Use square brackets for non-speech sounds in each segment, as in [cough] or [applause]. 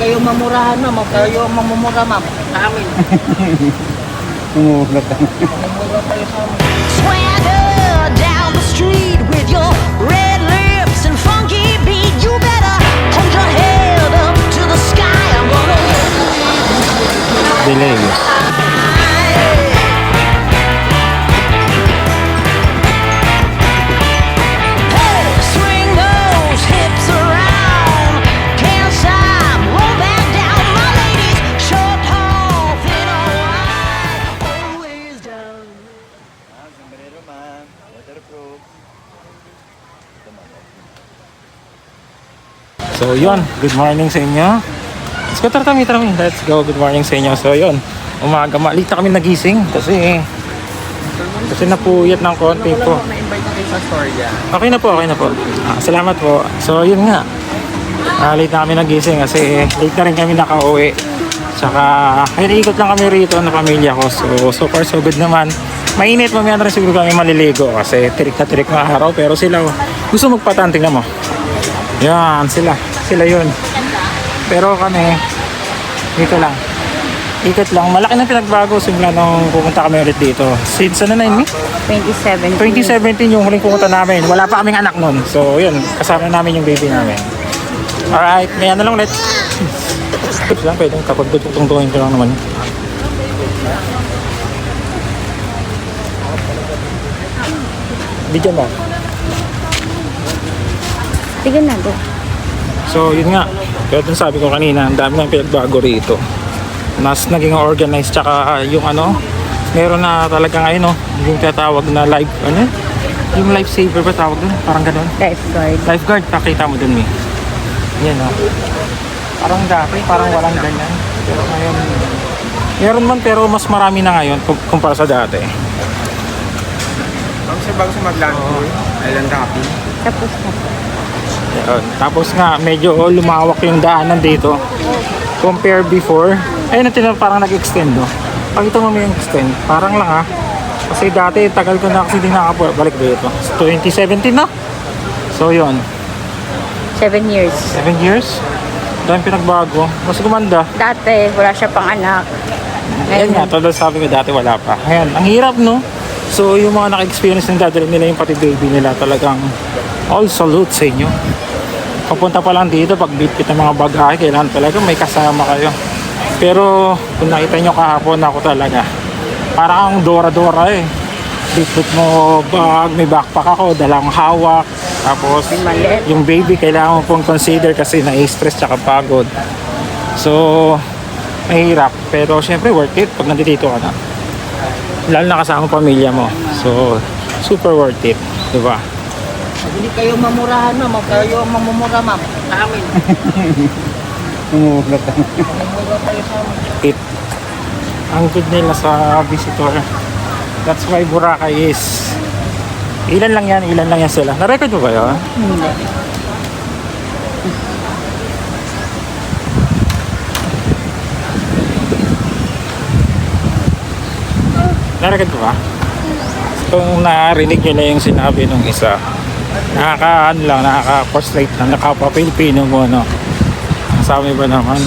Kayo mamurahan na, mag kayo ang mamumura ma'am. Sa amin. [laughs] Umuulat lang. Mamumura kayo sa amin. Swagger down the street with your red lips and funky beat. You better hold your head up to the sky. I'm gonna Delay. Waterproof. So yun, good morning sa inyo. Let's go, tara, tara, tara, let's go, good morning sa inyo. So yun, umaga, malita kami nagising kasi kasi napuyat ng konti po. Okay na po, okay na po. Ah, salamat po. So yun nga, ah, late na kami nagising kasi late na rin kami nakauwi. Saka, ayun, ikot lang kami rito na pamilya ko. So, so far so good naman. Mainit, mamaya na rin siguro kami maliligo kasi tirik na tirik na araw. Pero sila, gusto magpatan, tingnan mo. Yan, sila. Sila yun. Pero kami, dito lang. Ikot lang. Malaki na pinagbago simula nung pumunta kami ulit dito. Since ano na yun, eh? 27. 2017 yung huling pumunta namin. Wala pa kaming anak nun. So, yun. Kasama namin yung baby namin. Alright. May ano lang ulit. Tips lang. Pwedeng kapag tutungtungin ko lang naman. Video mo. Sige na, go. So, yun nga. Kaya dun sabi ko kanina, ang dami ng pinagbago rito. Mas naging organized, tsaka yung ano, meron na talaga ngayon, no, yung tinatawag na live, ano, yung lifesaver ba tawag dun? Parang ganun. Lifeguard. Lifeguard, pakita mo dun, Mi. Yan, no. Parang dati, parang walang ganyan. Pero ngayon, meron man, pero mas marami na ngayon kum- kumpara sa dati. Bago sa bago sa mag-land tour. Island hopping. Tapos na. Yun. Tapos nga, medyo lumawak yung daanan dito. Compare before. Ayun na tinan parang nag-extend, no? Pakita mo mo yung extend. Parang lang, ha? Kasi dati, tagal ko na kasi di nakabalik dito. 2017 na. So, yun. 7 years. 7 years. Dahil pinagbago. Mas gumanda. Dati, wala siya pang anak. Ayan nga, tulad sabi ko dati wala pa. Ayan, ang hirap no? So yung mga naka-experience ng dadalhin nila yung pati baby nila talagang all salute sa inyo. Papunta pa lang dito, pag bitbit ng mga bagahe, kailangan talaga may kasama kayo. Pero kung nakita nyo kahapon ako talaga, parang ang Dora-Dora eh. Bitbit mo bag, may backpack ako, dalang hawak. Tapos yung baby kailangan mo pong consider kasi na-stress tsaka pagod. So, mahirap. Pero syempre worth it pag nandito ka na. Lalo na kasama ang pamilya mo. So, super worth it. Diba? Pag hindi kayo mamurahan na, mag kayo ang mamumura ma'am. Sa amin. [laughs] Mamumura sa amin. It. Ang good nila sa visitor. That's why Boracay is Ilan lang yan, ilan lang yan sila. Na-record mo ba yun? Hindi. Na-record mo ba? Kung narinig nyo na yung sinabi nung isa, nakaka, ano lang, nakaka-frustrate lang, nakapa-Pilipino mo, no? Sabi ba naman?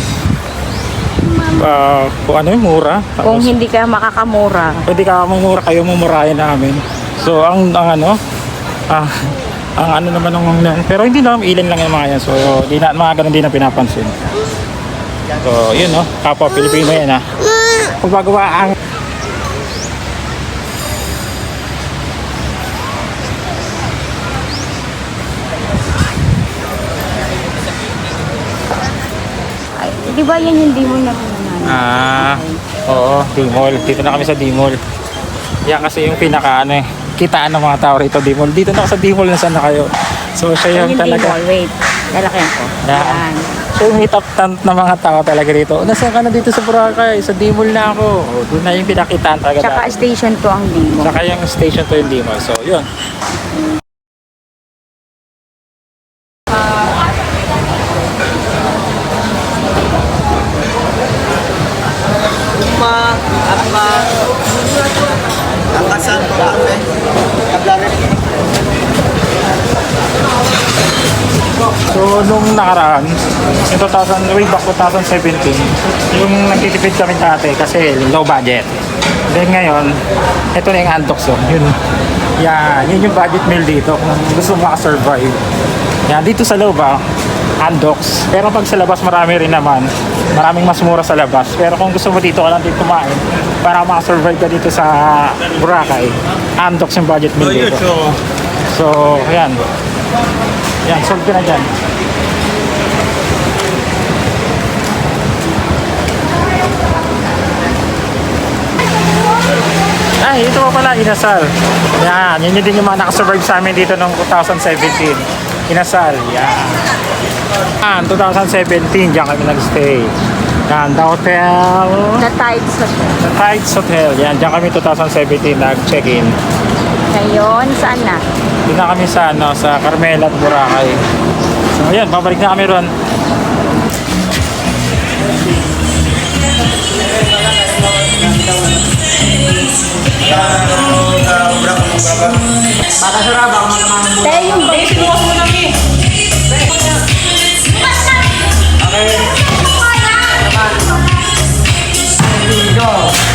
Ah, kung ano yung mura, Kung tapos hindi ka makakamura, pwede ka mamura, kayo mamurahin namin. So, ang, ang ano, ah, ang ano naman ng pero hindi naman ilan lang yung mga yan. So, di na, mga ganun din na pinapansin. So, yun no, kapwa Pilipino yan ha. Pagbagawa ang di ba yan hindi mo nakunan? Ah, oo, D-Mall. Dito na kami sa D-Mall. Yan kasi yung pinaka ano eh, kitaan ng mga tao rito D-Mall. Dito na ako sa D-Mall, nasaan na kayo? So siya yung Yung talaga. D-Mall, wait. Lalakyan ko. Yan. So yung meet up tent ng mga tao talaga dito. Nasaan ka na dito sa Boracay? Sa D-Mall na ako. O, doon na yung pinakitaan talaga. Tsaka dati. station to ang D-Mall. Saka yung station to yung D-Mall. So yun. Way back 2017, yung nagtitipid kami dati kasi low budget. Then ngayon, ito na yung Antox. Oh. Yun, yan, yun yung budget meal dito kung gusto mo makasurvive. Yan, dito sa loob ah, Andox. Pero pag sa labas marami rin naman. Maraming mas mura sa labas. Pero kung gusto mo dito ka lang dito kumain para makasurvive ka dito sa Boracay, Andox yung budget meal dito. So, ayan. Yan, solve ka na dyan. Ay, ito pa pala, Inasal. Yan, yun yun din yung mga nakasurvive sa amin dito noong 2017. Inasal, yan. Yan, 2017, diyan kami nagstay. Yan, the hotel, The tides sa the Tides Hotel. Yan, diyan kami 2017 nag-check-in. Ngayon, saan na? Doon na kami sa, ano, sa Carmela at Boracay. So, ayan, babalik na kami ron. Tayo yung bag. Uso, nakikiuso tayo. Ah, ah, ah. Ah. Yan, Che. Uso ngayon, Che.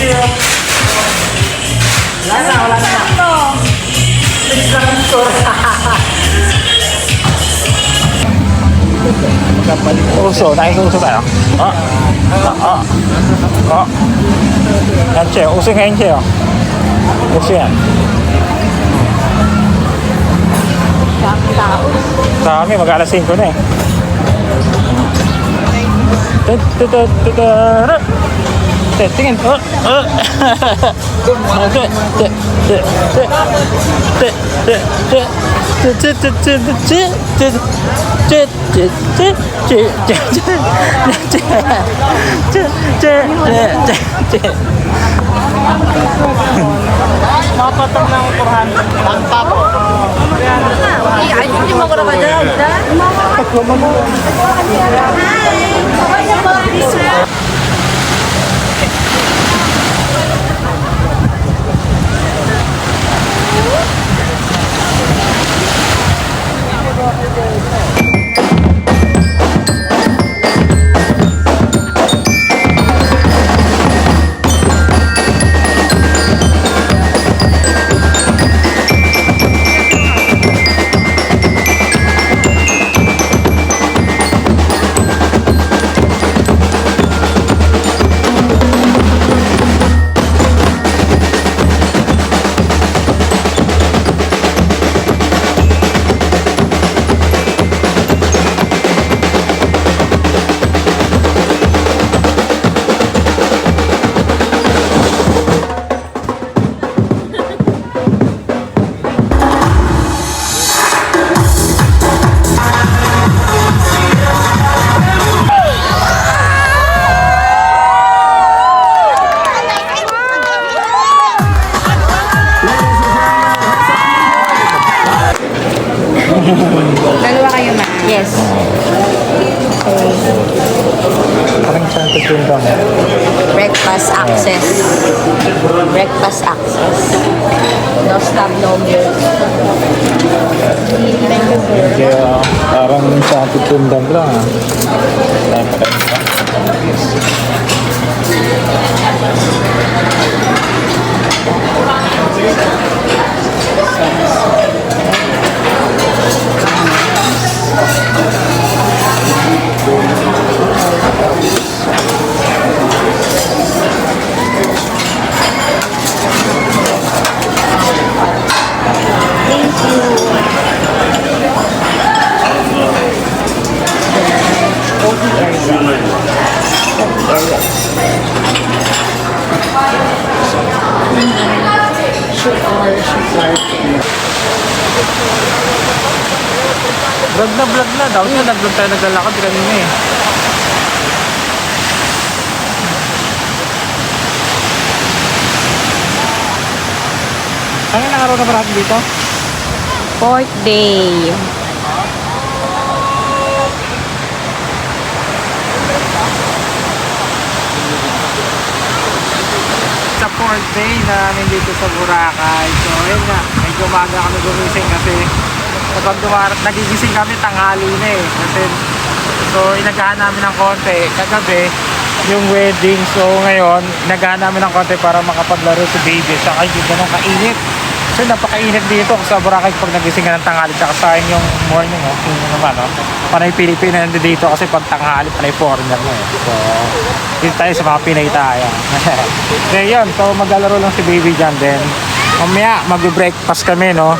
chưa lá nào lá nào tinh răng cor ô sổ này không sổ phải không đó đó đó anh trẻ ô sinh anh trẻ ô sinh Dami, mag-alas cái na eh. Tut, tut, tut, tut, tut. Tut, tut, tut. Tut, tut, tut, tut, tut. Mapatang ng 400. Ang papo. Ay, hindi mo ko na ba dyan? Ooh. Chanted yung dong lang ah. Vlog na vlog na. Daw siya nag-vlog tayo naglalakad kanina eh. Ano na araw na parati dito? Fourth day. Sa fourth day namin dito sa Boracay. So, ayun nga. Medyo umaga kami gumising kasi kapag dumar nagigising kami tanghali na eh. Kasi, so, inagahan namin ng konti. Kagabi, yung wedding. So, ngayon, inagahan namin ng konti para makapaglaro si baby. Saka hindi ganun kainit. So, napakainit dito sa Boracay pag nagising ka ng tanghali. Tsaka sayang yung morning, oh. Yung naman, oh. Panay Pilipino nandito dito kasi pag tanghali, panay foreigner na eh. So, dito tayo sa mga Pinay tayo. [laughs] Then yun, so maglalaro lang si baby dyan. Then, mamaya, mag-breakfast kami, no?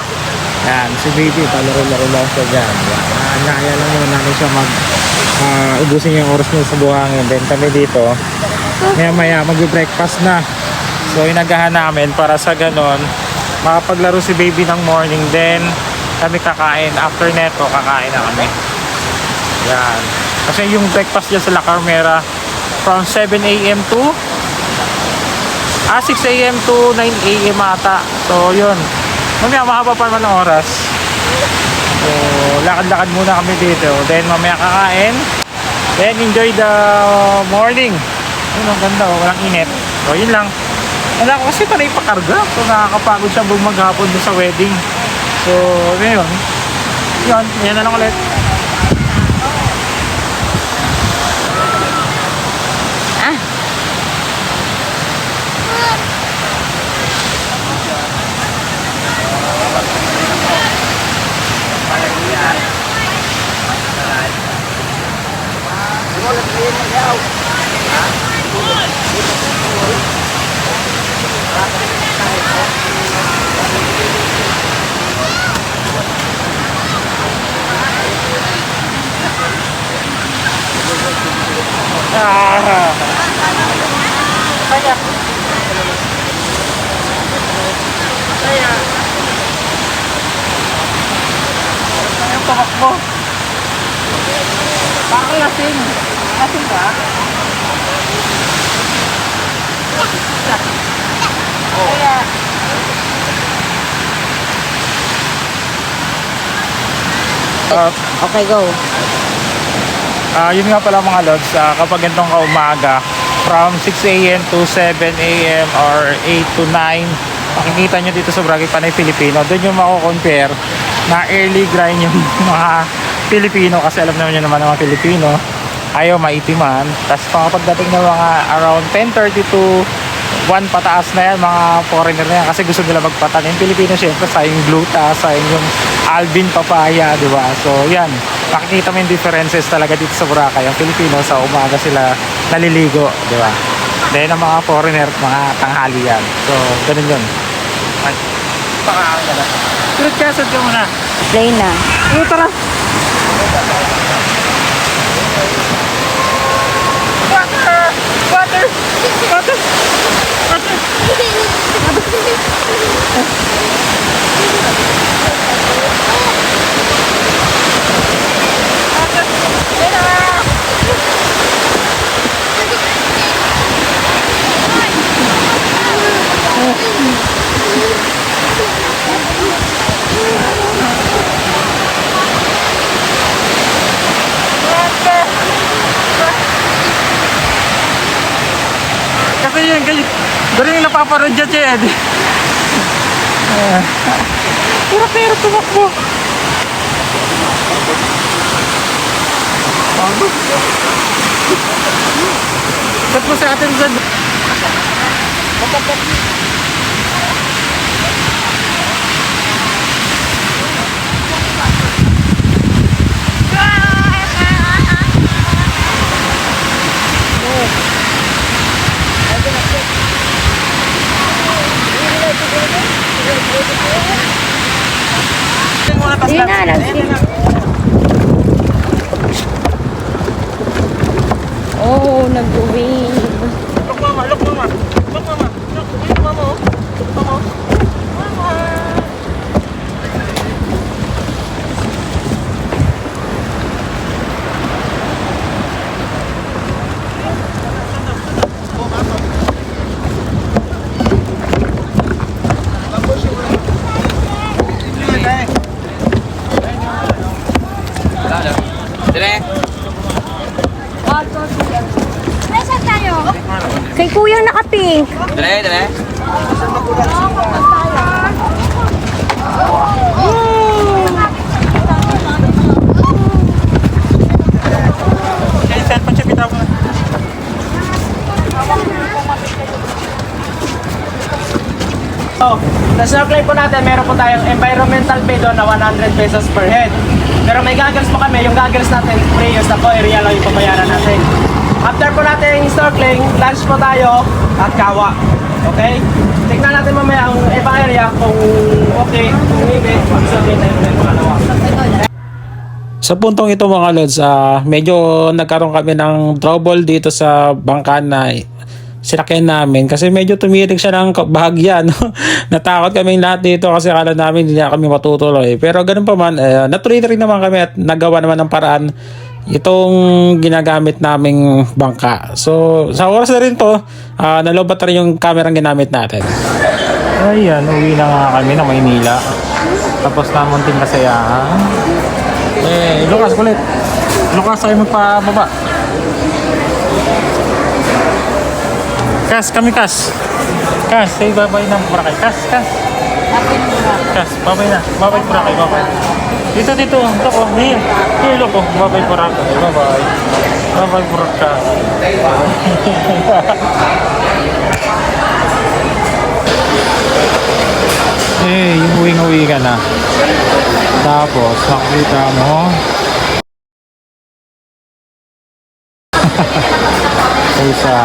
Yan, si baby, palaro-laro lang siya dyan. Uh, naya lang muna namin siya mag ah, ubusin yung oras niya sa buhangin. Then kami dito, maya maya mag-breakfast na. So inagahan namin para sa ganon, makapaglaro si baby ng morning. Then, kami kakain. After neto, kakain na kami. Yan. Kasi yung breakfast dyan sa La Carmera, from 7 a.m. to ah 6 a.m. to 9 a.m. ata. So, yun. Mamaya mahaba pa naman ang oras. So, lakad-lakad muna kami dito. Then, mamaya kakain. Then, enjoy the morning. Ayun, ang ganda. Oh. Walang init. So, yun lang. Wala ko kasi panay pakarga. So, nakakapagod siya bug maghapon doon sa wedding. So, ngayon. Yun, yan na lang ulit. Tumakbo. Bakit lasing? Lasing ba? Kaya. Uh, okay, go. Ah, yun nga pala mga lods, ah, kapag ganitong kaumaga, from 6 a.m. to 7 a.m. or 8 to 9, makikita nyo dito sa Bragay Panay Filipino, doon yung mako-compare na early grind yung [laughs] mga Pilipino kasi alam naman nyo naman ng mga Pilipino. Ayaw maitiman. Tapos pagdating ng mga around 10.30 to 1 pataas na yan mga foreigner na yan kasi gusto nila magpatan yung Pilipino syempre sayang gluta sayang yung Alvin papaya di ba? So yan. Makikita mo yung differences talaga dito sa Boracay. Yung Pilipino sa umaga sila naliligo di ba? Then ang mga foreigner mga tanghali yan. So ganun yun Ka na Tulad ka, muna Play na. Ano tara? Water! Water! Water! Water! Kasi [laughs] yun, kasi ganun dyan siya eh. Hirap na hirap tumakbo. Ba't mo sa atin dyan? Sige na, lang. Oh, nag-wave. Look mama, look mama. Look mama. Look, look mama. oh. Look mama. Mama. Dali, dali. So, sa snorkeling po natin, meron po tayong environmental pay doon na 100 pesos per head. Pero may goggles po kami, yung goggles natin, free use na po, area lang yung pabayaran natin. After po natin snorkeling, lunch po tayo at kawa. Okay? Tignan natin mamaya ang ibang area kung okay, kung hindi, mag-survey tayo ng pangalawa. Sa puntong ito mga lods, ah, medyo nagkaroon kami ng trouble dito sa bangka na sinakyan namin kasi medyo tumirik siya ng bahagya. No? [laughs] Natakot kami lahat dito kasi akala namin hindi na kami matutuloy. Pero ganun pa man, eh, natuloy rin naman kami at nagawa naman ng paraan itong ginagamit naming bangka. So, sa oras na rin to, ah, nalobat na yung camera ginamit natin. Ayan, uwi na nga kami na Maynila. Tapos na munting kasayahan. Eh, Lucas, kulit. Lucas, tayo magpababa. Kas, kami kas. Kas, say babay na Boracay. Kas, kas. Kas, babay na. Babay Boracay, babay. Dito, dito. Ito ko. Here. Here, look. Babay Boracay. Babay. Babay Boracay. [laughs] Eh, yung uwing-uwi ka na. Tapos, makikita mo. [laughs] Isa.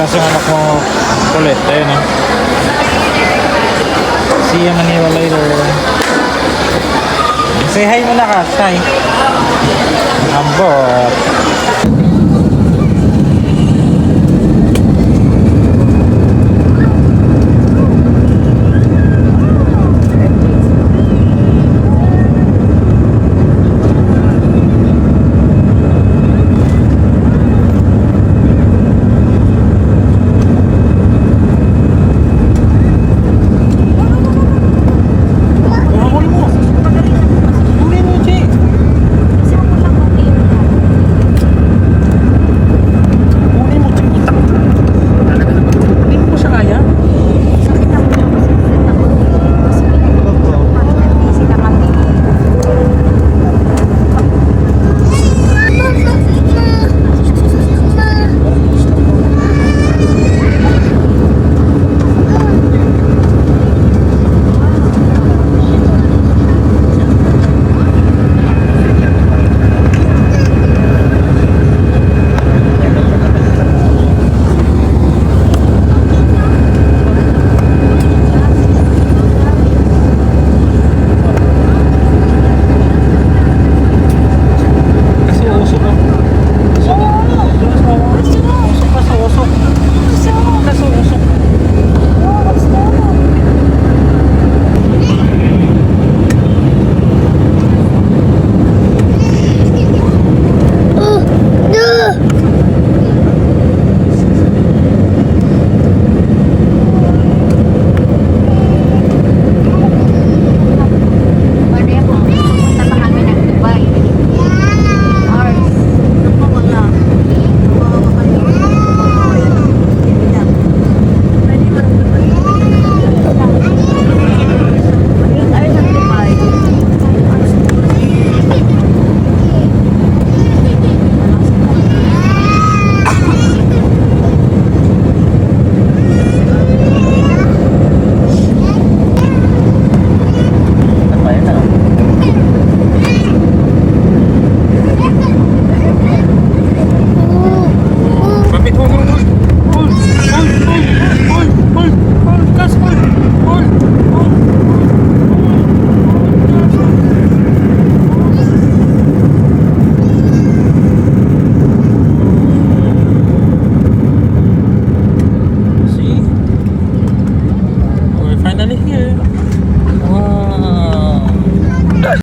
Kasi yung anak mo kulit. Ayun eh. See you Manila later. Say hi muna ka. Hi. Ambot.